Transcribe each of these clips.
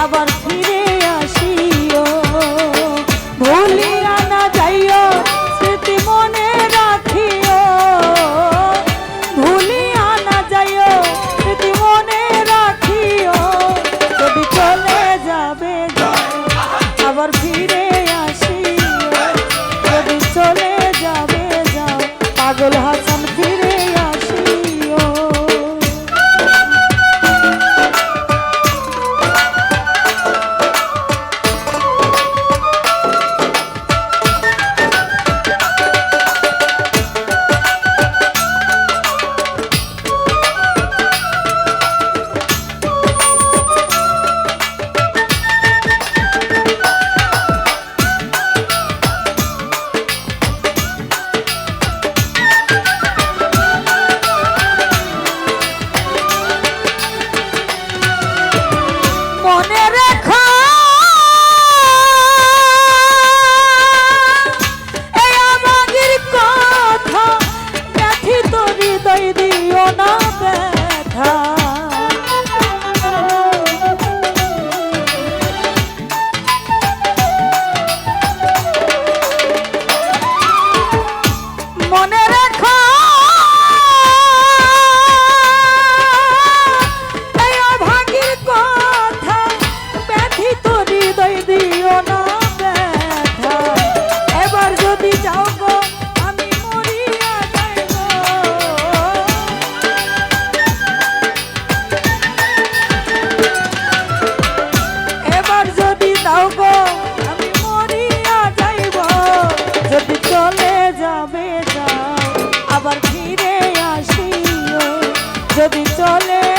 আবার যদি চলে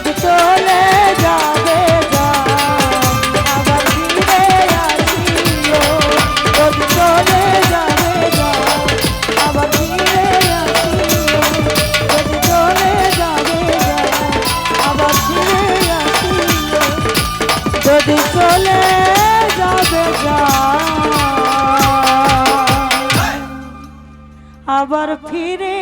সব চলে যাবে আবার ফিরে আসিও। সব চলে যাবে আবার ফিরে আসিও। সব চলে যাবে আবার আবার ফিরে